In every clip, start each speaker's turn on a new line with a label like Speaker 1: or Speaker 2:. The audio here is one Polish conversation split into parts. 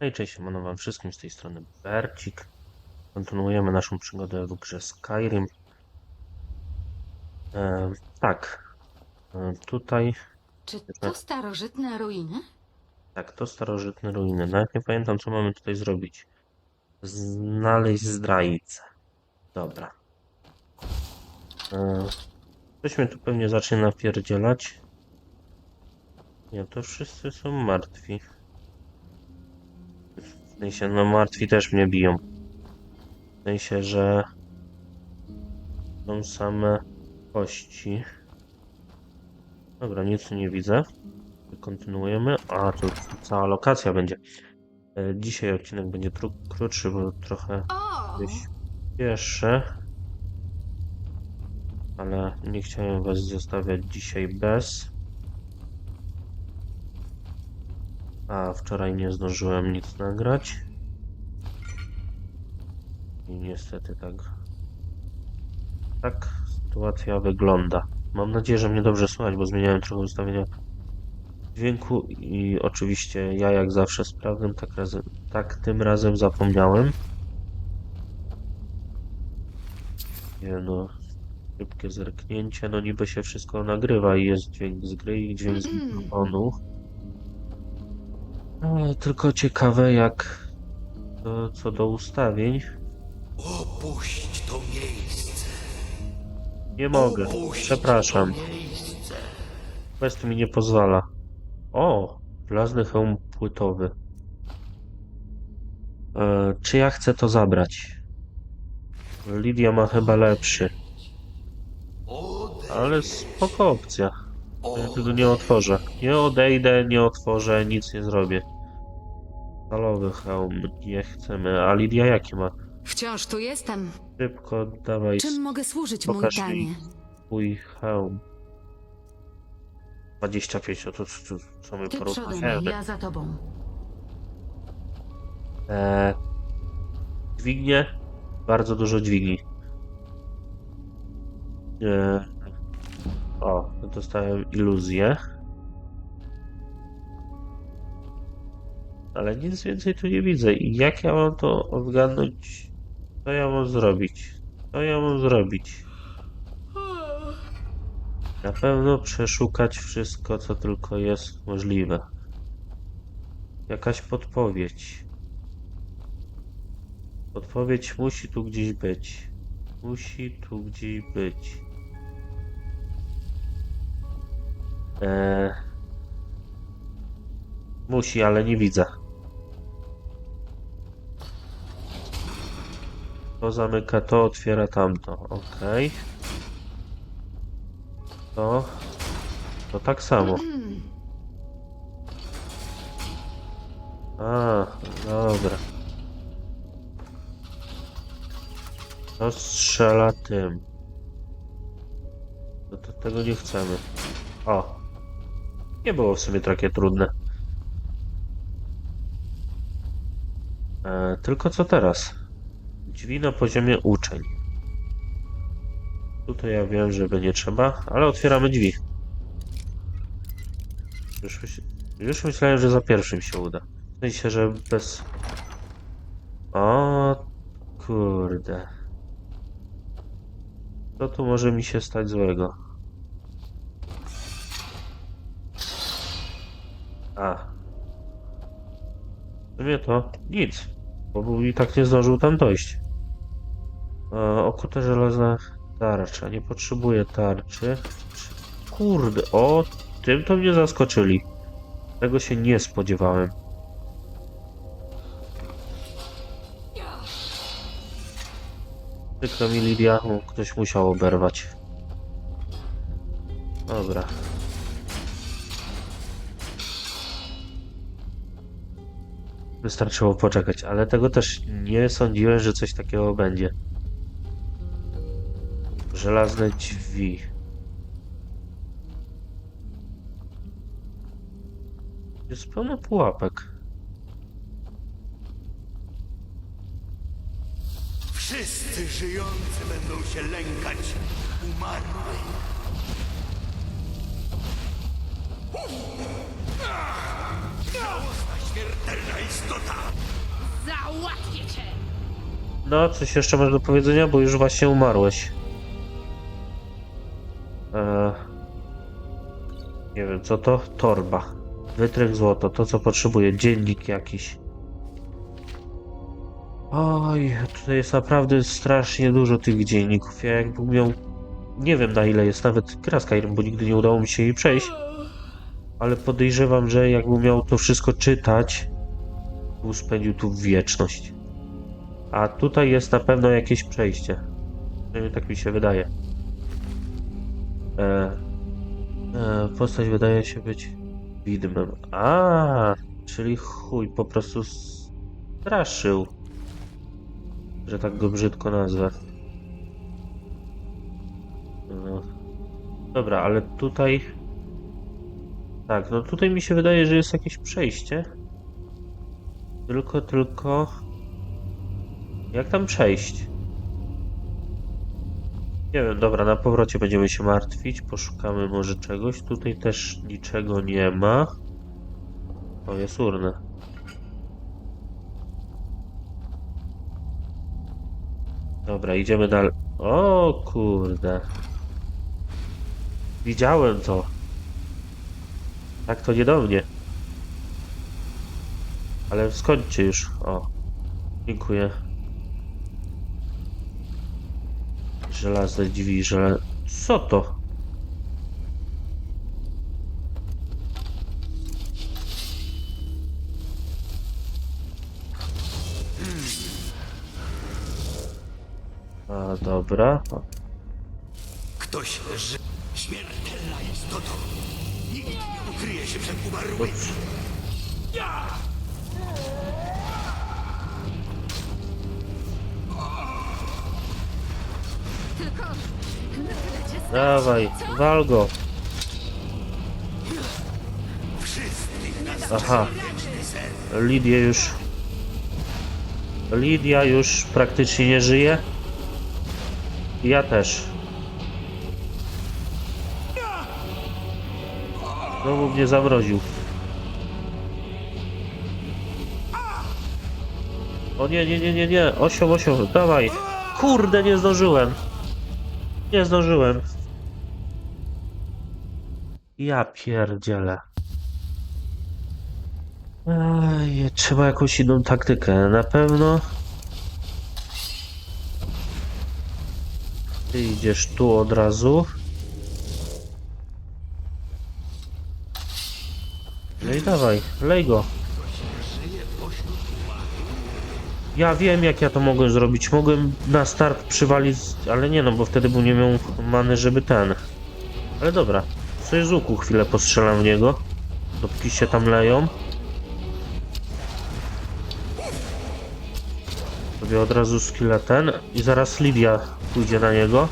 Speaker 1: Hej, cześć, siemano wam wszystkim z tej strony Bercik. Kontynuujemy naszą przygodę w grze Skyrim. E, tak, e, tutaj,
Speaker 2: Czy to starożytne ruiny?
Speaker 1: tak, to starożytne ruiny. Nawet nie pamiętam, co mamy tutaj zrobić. Znaleźć zdrajcę. Dobra. E, ktoś mnie tu pewnie zacznie napierdzielać. Nie, to wszyscy są martwi. W sensie, no martwi też mnie biją. W sensie, że są same kości. Dobra, nic nie widzę. Kontynuujemy. A, tu cała lokacja będzie. E, Dzisiaj odcinek będzie krótszy, bo trochę śpieszę. Ale nie chciałem was zostawiać dzisiaj bez. A wczoraj nie zdążyłem nic nagrać. I niestety tak. Tak sytuacja wygląda. Mam nadzieję, że mnie dobrze słychać, bo zmieniałem trochę ustawienia dźwięku i oczywiście ja jak zawsze sprawdzam, tak, razem, tak tym razem zapomniałem. Nie no, szybkie zerknięcie, no niby się wszystko nagrywa i jest dźwięk z gry i dźwięk z
Speaker 2: Mhm.
Speaker 1: mikrofonu. Ale tylko ciekawe jak to, co do ustawień.
Speaker 3: Opuść to miejsce.
Speaker 1: Nie mogę,
Speaker 3: Opuść
Speaker 1: przepraszam.
Speaker 3: To miejsce.
Speaker 1: Quest mi nie pozwala. O, żelazny hełm płytowy. E, czy ja chcę to zabrać? Lidia ma chyba lepszy, ale spoko opcja. Ja tego nie otworzę. Nie odejdę, nie otworzę, nic nie zrobię. Stalowy hełm, nie chcemy. A Lidia jaki ma?
Speaker 2: Wciąż tu jestem.
Speaker 1: Szybko, dawaj
Speaker 2: Czym mogę służyć, mój
Speaker 1: Pokaż mi.
Speaker 2: panie?
Speaker 1: swój hełm. 25, to, to, to co my
Speaker 2: Ty przodem, ja za tobą.
Speaker 1: Eee, dźwignie, bardzo dużo dźwigni. Eee, o, dostałem iluzję. Ale nic więcej tu nie widzę. I jak ja mam to odgadnąć? Co ja mam zrobić? Co ja mam zrobić? Na pewno przeszukać wszystko, co tylko jest możliwe. Jakaś podpowiedź. Podpowiedź musi tu gdzieś być. Musi tu gdzieś być. Eee... Musi, ale nie widzę. To zamyka to, otwiera tamto. Okej. To. To tak samo. A, dobra. To strzela tym. No to tego nie chcemy. O. Nie było w sumie takie trudne. E, tylko co teraz? Drzwi na poziomie uczeń. Tutaj ja wiem, żeby nie trzeba, ale otwieramy drzwi. Już. Już myślałem, że za pierwszym się uda. W sensie, że bez... O kurde. Co tu może mi się stać złego? A. W sumie to nic. Bo i tak nie zdążył tam dojść. E, okute żelazna tarcza. Nie potrzebuję tarczy. Kurde, o tym to mnie zaskoczyli. Tego się nie spodziewałem. Przykro mi Lidia, ktoś musiał oberwać. Dobra. Wystarczyło poczekać, ale tego też nie sądziłem, że coś takiego będzie. Żelazne drzwi. Jest pełno pułapek.
Speaker 3: Wszyscy żyjący będą się lękać umarłych. Żałosna śmiertelna istota!
Speaker 4: Załatwię cię!
Speaker 1: No, coś jeszcze masz do powiedzenia, bo już właśnie umarłeś. Eee, nie wiem, co to? Torba. Wytrych złoto, to co potrzebuję. Dziennik jakiś. Oj, tutaj jest naprawdę strasznie dużo tych dzienników. Ja jakbym miał... Nie wiem na ile jest nawet gra Skyrim, bo nigdy nie udało mi się jej przejść. Ale podejrzewam, że jakbym miał to wszystko czytać, bym spędził tu wieczność. A tutaj jest na pewno jakieś przejście. Tak mi się wydaje. E, e, postać wydaje się być widmem. A, czyli chuj po prostu straszył. Że tak go brzydko nazwę. No. Dobra, ale tutaj... Tak, no tutaj mi się wydaje, że jest jakieś przejście. Tylko, tylko... Jak tam przejść? Nie wiem, dobra, na powrocie będziemy się martwić. Poszukamy może czegoś. Tutaj też niczego nie ma. O, jest urna. Dobra, idziemy dalej. O kurde. Widziałem to. Tak to nie do mnie. Ale skończcie już. O. Dziękuję. Żelazne drzwi, że... Co to? A, dobra.
Speaker 3: Ktoś ży... Śmiertelna istota! Nikt nie ukryje się przed umarłymi! Ja!
Speaker 1: Dawaj, wal go. Aha. Lidia już... Lidia już praktycznie nie żyje. Ja też. Znowu mnie zamroził. O nie, nie, nie, nie, nie. Osioł, osioł, dawaj. Kurde, nie zdążyłem. Nie zdążyłem. Ja pierdzielę. Trzeba jakąś inną taktykę. Na pewno. Ty idziesz tu od razu. No i dawaj, lej go. Ja wiem jak ja to mogłem zrobić. Mogłem na start przywalić, ale nie no, bo wtedy bym nie miał many, żeby ten. Ale dobra, coś z łuku chwilę postrzelam w niego. Dopóki się tam leją. Sobie od razu skilla ten i zaraz Lidia pójdzie na niego.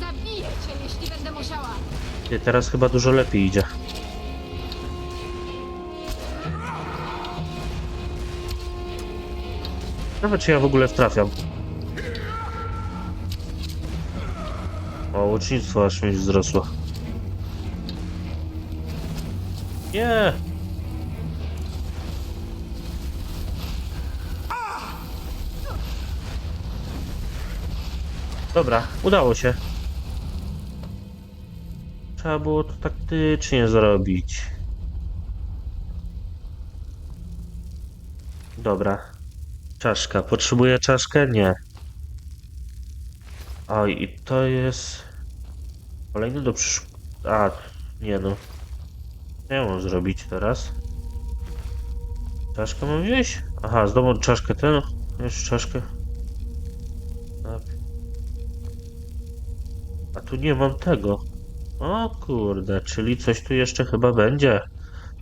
Speaker 4: zabiję cię, jeśli będę musiała.
Speaker 1: Ty, teraz chyba dużo lepiej idzie. Nawet czy ja w ogóle wtrafiam. O, łucznictwo aż mi wzrosło. Nie! Dobra, udało się. Trzeba było to taktycznie zrobić. Dobra. Czaszka. Potrzebuję czaszkę? Nie. Oj, i to jest... Kolejny do przysz... A, nie no. Ja mam zrobić teraz? Czaszkę mam wziąć? Aha, zdobądź czaszkę ten. Jeszcze czaszkę. Tak. A tu nie mam tego. O kurde, czyli coś tu jeszcze chyba będzie.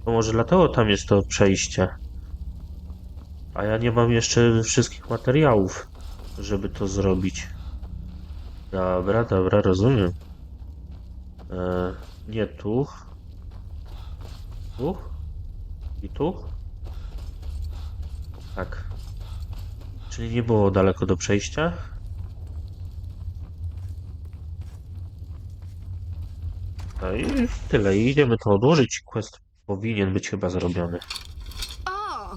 Speaker 1: To może dlatego tam jest to przejście. A ja nie mam jeszcze wszystkich materiałów, żeby to zrobić. Dobra, dobra, rozumiem. E, nie tu. Tu? I tu? Tak. Czyli nie było daleko do przejścia. No i tyle. I idziemy to odłożyć. Quest powinien być chyba zrobiony.
Speaker 4: O,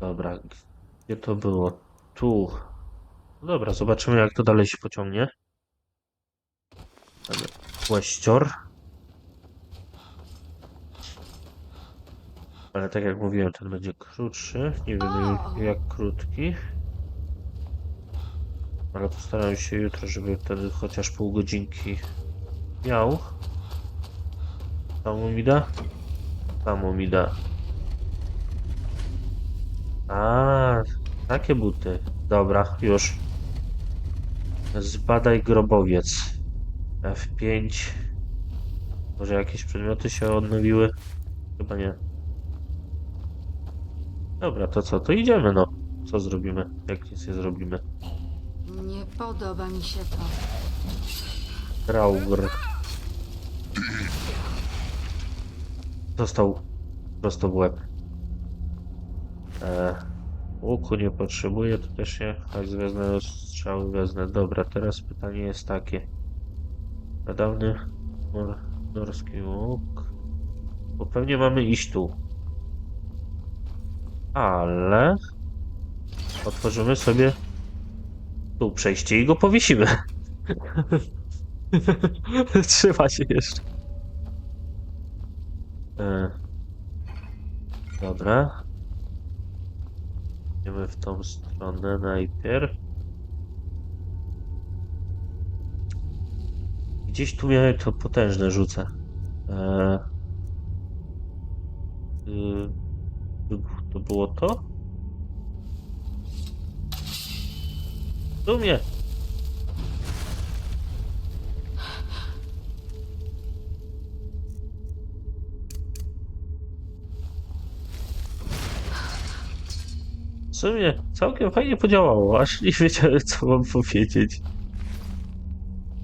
Speaker 2: O,
Speaker 1: Dobra, gdzie to było? Tu. Dobra, zobaczymy jak to dalej się pociągnie. Mamy Kłeścior. Ale tak jak mówiłem, ten będzie krótszy. Nie wiem jak krótki. Ale postaram się jutro, żeby wtedy chociaż pół godzinki miał. Samo mi da? Samo mi da. A, takie buty. Dobra, już. Zbadaj grobowiec. F5. Może jakieś przedmioty się odnowiły? Chyba nie. Dobra, to co? To idziemy, no. Co zrobimy? Jak nic nie zrobimy?
Speaker 2: nie podoba mi się to.
Speaker 1: Traugr. Dostał prosto w łeb. E, łuku nie potrzebuję, to też nie. Choć wezmę strzały, wezmę. Dobra, teraz pytanie jest takie. Pradawny mor, norski łuk. Bo pewnie mamy iść tu. Ale... Otworzymy sobie tu przejście i go powiesimy. Trzyma się jeszcze. E, dobra. Idziemy w tą stronę najpierw. Gdzieś tu miałem to potężne rzucę. E, y, to było to? W sumie. Sumie całkiem fajnie podziałało, aż nie wiedziałem co mam powiedzieć.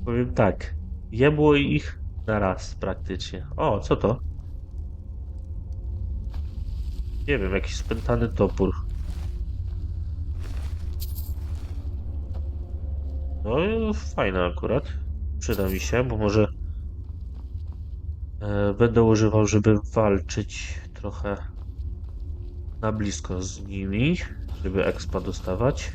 Speaker 1: Powiem tak, jebło ich na raz praktycznie. O, co to? Nie wiem, jakiś spętany topór. No fajne akurat. Przyda mi się, bo może e, będę używał, żeby walczyć trochę na blisko z nimi, żeby expa dostawać.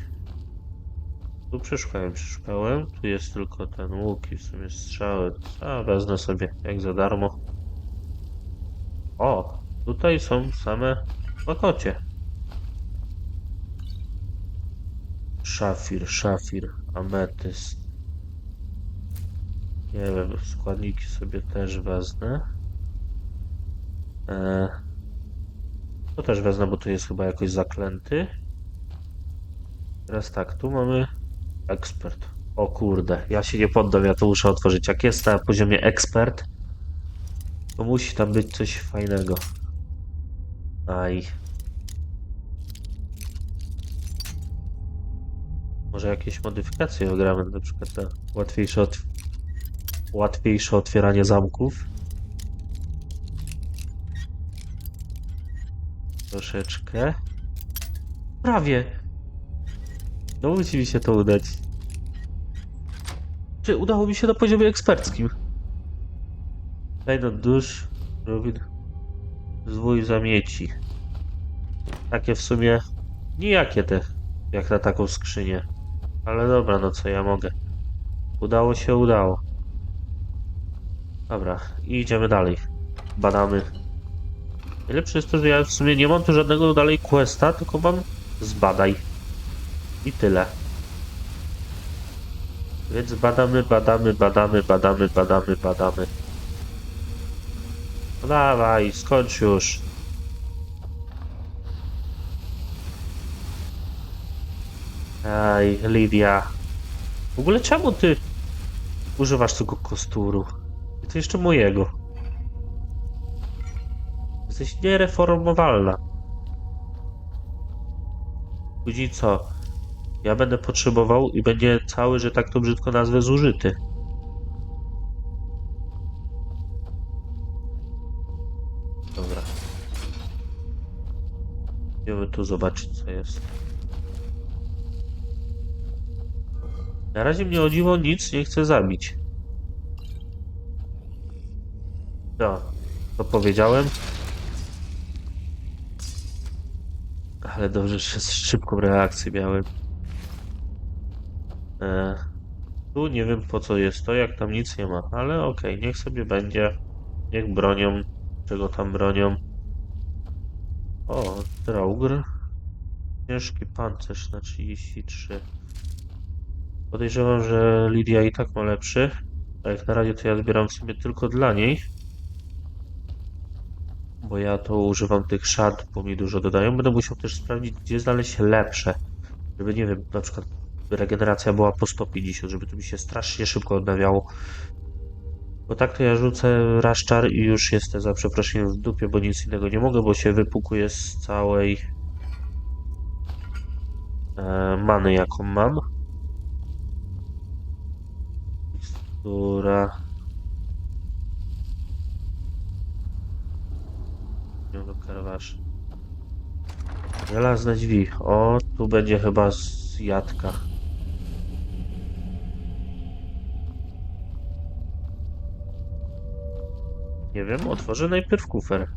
Speaker 1: Tu przeszukałem, przeszukałem. Tu jest tylko ten łuk i w sumie strzały. A, wezmę sobie, jak za darmo. O, tutaj są same łakocie. Szafir, szafir, ametyst. Nie wiem, składniki sobie też wezmę. Eee, to też wezmę, bo tu jest chyba jakoś zaklęty. Teraz tak, tu mamy ekspert. O kurde, ja się nie poddam, ja to muszę otworzyć. Jak jest na poziomie ekspert, to musi tam być coś fajnego. Aj. Może jakieś modyfikacje wygramy, na przykład na łatwiejsze, otw łatwiejsze otwieranie zamków. Troszeczkę. Prawie. No musi mi się to udać. Czy udało mi się na poziomie eksperckim? Klejnot dusz, Rubin, zwój zamieci. Takie w sumie nijakie te, jak na taką skrzynię. Ale dobra, no co ja mogę. Udało się, udało. Dobra, i idziemy dalej. Badamy. Najlepsze jest to, że ja w sumie nie mam tu żadnego dalej questa, tylko mam zbadaj. I tyle. Więc badamy, badamy, badamy, badamy, badamy, badamy. No dawaj, skończ już. Aj, Lidia. W ogóle czemu ty używasz tego kosturu? I to jeszcze mojego. Jesteś niereformowalna. Później co? Ja będę potrzebował i będzie cały, że tak to brzydko nazwę, zużyty. Dobra. Idziemy tu zobaczyć, co jest. Na razie mnie o dziwo nic nie chce zabić. No, to powiedziałem. Ale dobrze, że szybką reakcję miałem. E, tu nie wiem po co jest to, jak tam nic nie ma, ale okej, niech sobie będzie. Niech bronią, czego tam bronią. O, Draugr. Ciężki pancerz na 33. Podejrzewam, że Lidia i tak ma lepszy. A jak na razie to ja zbieram sobie tylko dla niej. Bo ja to używam tych szat, bo mi dużo dodają. Będę musiał też sprawdzić, gdzie znaleźć lepsze. Żeby, nie wiem, na przykład regeneracja była po 150, żeby to mi się strasznie szybko odnawiało. Bo tak to ja rzucę raszczar i już jestem za przeproszeniem w dupie, bo nic innego nie mogę, bo się wypukuje z całej e, many, jaką mam. Która... do karwasz. Żelazne drzwi. O, tu będzie chyba z jadka. Nie wiem, otworzę najpierw kufer.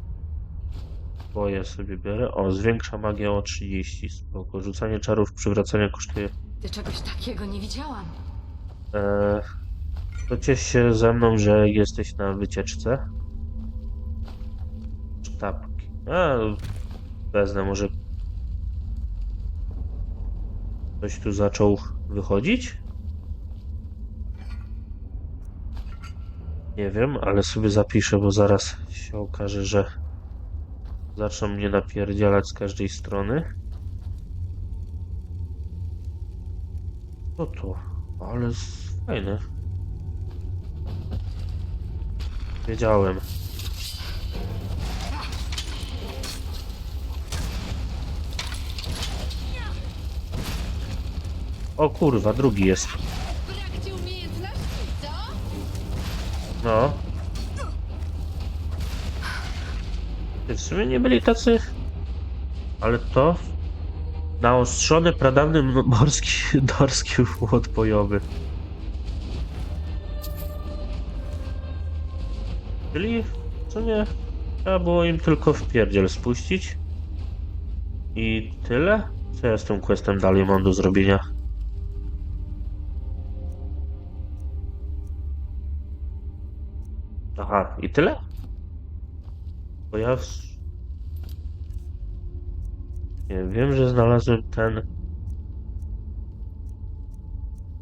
Speaker 1: Boję sobie biorę. O, zwiększa magię o 30. Spoko. Rzucanie czarów przywracania kosztuje.
Speaker 2: Ty czegoś takiego nie widziałam.
Speaker 1: Eee, to ciesz się ze mną, że jesteś na wycieczce. A, wezmę może. Ktoś tu zaczął wychodzić? Nie wiem, ale sobie zapiszę, bo zaraz się okaże, że zaczną mnie napierdzielać z każdej strony. Co to? Ale fajne. Wiedziałem. O kurwa, drugi jest.
Speaker 4: Co?
Speaker 1: No. W sumie nie byli tacy... Ale to... Naostrzony, pradawny morski, dorski młot bojowy. Czyli w sumie trzeba było im tylko w pierdziel spuścić. I tyle? Co ja z tym questem dalej mam do zrobienia? Aha, i tyle? Bo ja... w- Nie wiem, że znalazłem ten...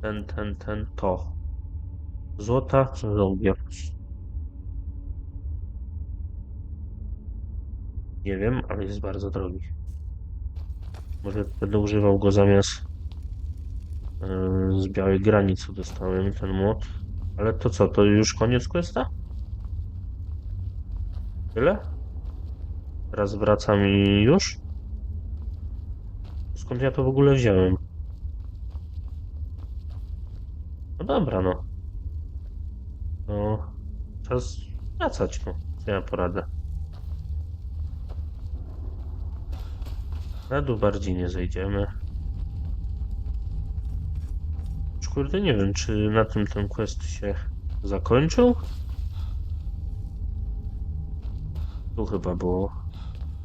Speaker 1: Ten, ten, ten, to. Złota żołbia. Nie wiem, ale jest bardzo drogi. Może będę używał go zamiast yy, z białej granicy dostałem ten młot. Ale to co, to już koniec questa? Tyle? Teraz wracam i już? Skąd ja to w ogóle wziąłem? No dobra, no. No, czas wracać, no. Co ja poradę? Na dół bardziej nie zejdziemy. Kurde, nie wiem, czy na tym ten quest się zakończył? Tu chyba było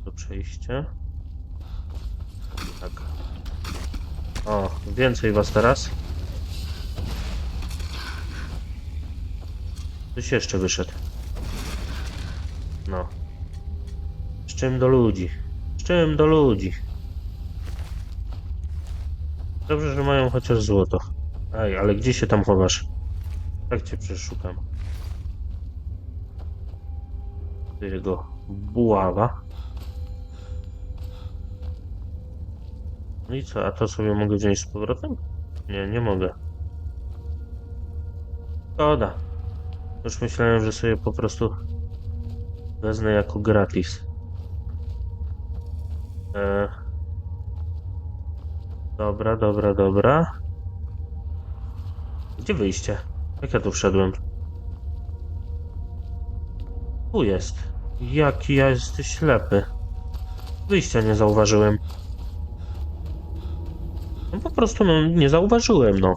Speaker 1: do przejścia. Tak. O, więcej was teraz. Ktoś jeszcze wyszedł. No. Z czym do ludzi? Z czym do ludzi? Dobrze, że mają chociaż złoto. Ej, ale gdzie się tam chowasz? Tak cię przeszukam. Tu jego buława. No i co, a to sobie mogę wziąć z powrotem? Nie, nie mogę. Szkoda. Już myślałem, że sobie po prostu wezmę jako gratis. E... Dobra, dobra, dobra. Gdzie wyjście? Jak ja tu wszedłem? Tu jest. Jaki ja jesteś ślepy. Wyjścia nie zauważyłem. No po prostu no, nie zauważyłem, no.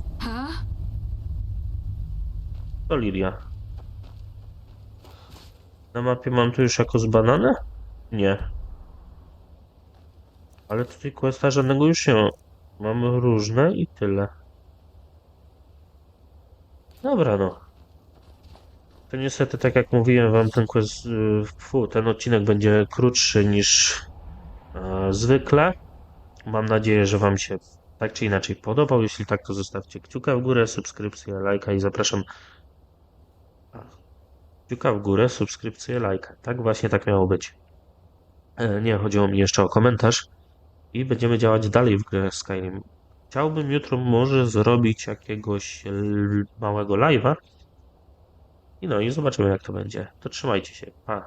Speaker 1: To Lilia. Na mapie mam tu już jako zbanane? Nie. Ale tutaj questa żadnego już nie ma. Mamy różne i tyle. Dobra, no. To niestety, tak jak mówiłem wam, ten quest, y, fu, ten odcinek będzie krótszy niż e, zwykle. Mam nadzieję, że wam się tak czy inaczej podobał. Jeśli tak, to zostawcie kciuka w górę, subskrypcję, lajka i zapraszam. Kciuka w górę, subskrypcję, lajka. Tak właśnie tak miało być. E, Nie, chodziło mi jeszcze o komentarz. I będziemy działać dalej w grę Skyrim. Chciałbym jutro może zrobić jakiegoś małego live'a. I no i zobaczymy jak to będzie. To trzymajcie się. Pa.